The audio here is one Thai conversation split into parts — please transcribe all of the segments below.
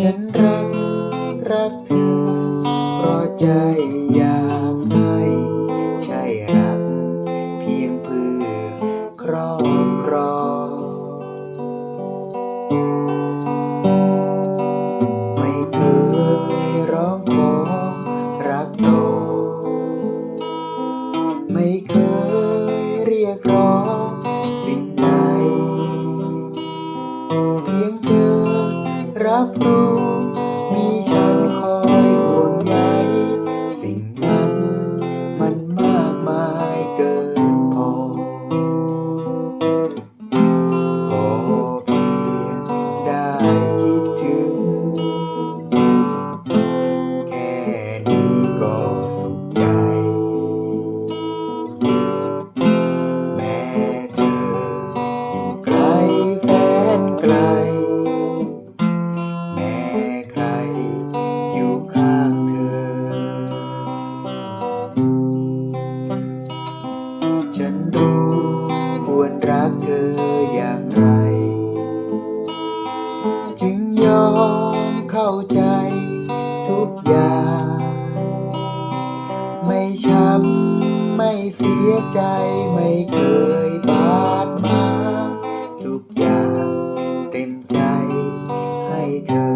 ฉันรัก รักเธอ เพราะใจอยากให้ใช่รัก เพียงเพื่อครอบครองไม่เคยร้องขอรักโต ไม่เคยเรียกร้อง อย่างไร จึงยอมเข้าใจทุกอย่าง ไม่ช้ำไม่เสียใจไม่เคยบาดหมางทุกอย่างเต็มใจให้เธอ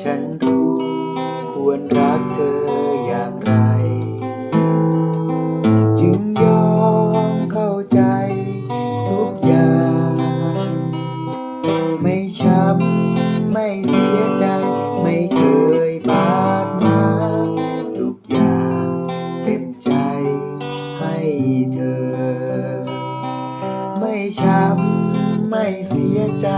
ฉันรู้ควรรักเธออย่างไร จึงยอมเข้าใจทุกอย่าง ไม่ช้ำไม่เสียใจ ไม่เคยบาดมาทุกอย่างเต็มใจให้เธอ ไม่ช้ำไม่เสียใจ